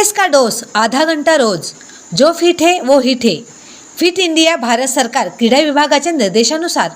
Fitness का dose आधा घंटा रोज? जो फिट है वो हिट है फिट इंडिया भारत सरकार क्रीडा विभागाच्या निर्देशानुसार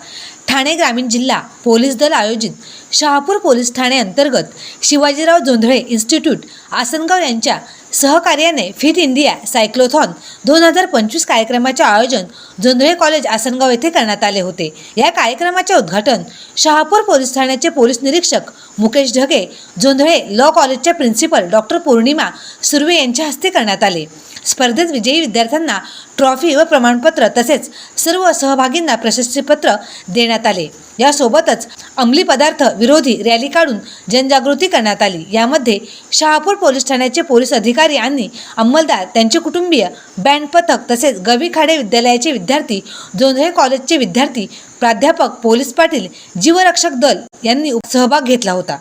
ठाणे ग्रामीण जिल्हा पोलीस दल आयोजित शहापूर पोलीस ठाणे अंतर्गत शिवाजीराव जोंधळे इन्स्टिट्यूट आसनगाव यांच्या सहकार्याने फिट इंडिया सायक्लोथॉन दोन हजार पंचवीस कार्यक्रमाचे आयोजन जोंधळे कॉलेज आसनगाव येथे करण्यात आले होते. या कार्यक्रमाचे उद्घाटन शहापूर पोलीस ठाण्याचे पोलीस निरीक्षक मुकेश ढगे जोंधळे लॉ कॉलेजच्या प्रिन्सिपल डॉक्टर पौर्णिमा सुर्वे यांच्या हस्ते करण्यात आले. स्पर्धेत विजयी विद्यार्थ्यांना ट्रॉफी व प्रमाणपत्र तसेच सर्व सहभागींना प्रशस्तीपत्र देण्यात आले. यासोबतच अंमली पदार्थ विरोधी रॅली काढून जनजागृती करण्यात आली. यामध्ये शहापूर पोलीस ठाण्याचे पोलीस अधिकारी आणि अंमलदार त्यांचे कुटुंबीय बँड पथक तसेच गवीखाडे विद्यालयाचे विद्यार्थी जोंधळे कॉलेजचे विद्यार्थी प्राध्यापक पोलीस पाटील जीवरक्षक दल यांनी सहभाग घेतला होता.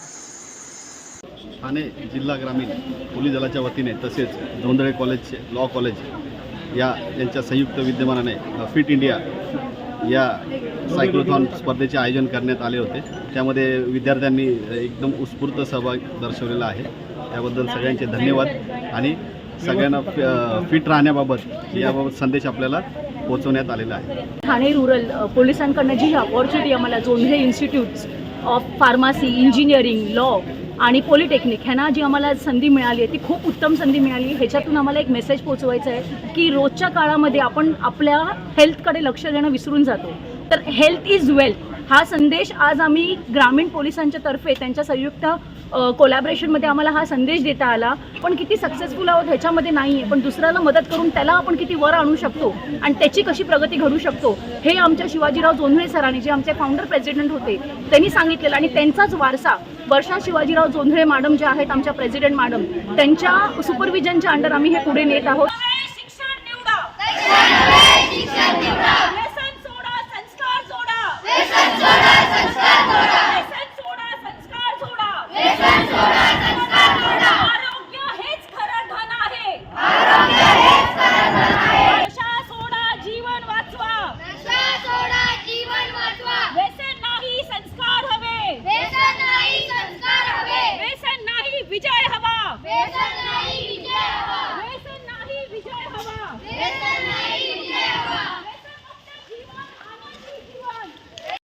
ठाणे जिल्हा ग्रामीण पोलीस दलाच्या वतीने तसेच जोंधळे कॉलेजचे लॉ कॉलेज या यांच्या संयुक्त विद्यमानाने फिट इंडिया या सायक्लोथॉन स्पर्धेचे आयोजन करण्यात आले होते. त्यामध्ये विद्यार्थ्यांनी एकदम उत्स्फूर्त सहभाग दर्शवलेला आहे. त्याबद्दल सगळ्यांचे धन्यवाद आणि सगळ्यांना फिट राहण्याबाबत याबाबत संदेश आपल्याला पोहोचवण्यात आलेला आहे. ठाणे रुरल पोलिसांकडनं जी ही अपॉर्च्युनिटी आम्हाला Jondhale institutes of pharmacy engineering law आणि पॉलिटेक्निक ह्यांना जी आम्हाला संधी मिळाली आहे ती खूप उत्तम संधी मिळाली ह्याच्यातून आम्हाला एक मेसेज पोचवायचा आहे की रोजच्या काळामध्ये आपण आपल्या हेल्थकडे लक्ष देणं विसरून जातो. तर हेल्थ इज वेल्थ हा संदेश आज आम्ही ग्रामीण पोलिसांच्या तर्फे त्यांच्या संयुक्त कोलॅबरेशनमध्ये आम्हाला हा संदेश देता आला. पण किती सक्सेसफुल आहोत ह्याच्यामध्ये नाही आहे पण दुसऱ्याला मदत करून त्याला आपण किती वर आणू शकतो आणि त्याची कशी प्रगती घडू शकतो हे आमच्या शिवाजीराव जोंधळे सरांनी जे आमचे फाउंडर प्रेसिडेंट होते त्यांनी सांगितलेलं आणि त्यांचाच वारसा वर्षा शिवाजीराव जोंधळे मॅडम ज्या आहेत आमच्या प्रेसिडेंट मॅडम त्यांच्या सुपरविजनच्या अंडर आम्ही हे पुढे नेत आहोत. शिक्षण निवडा.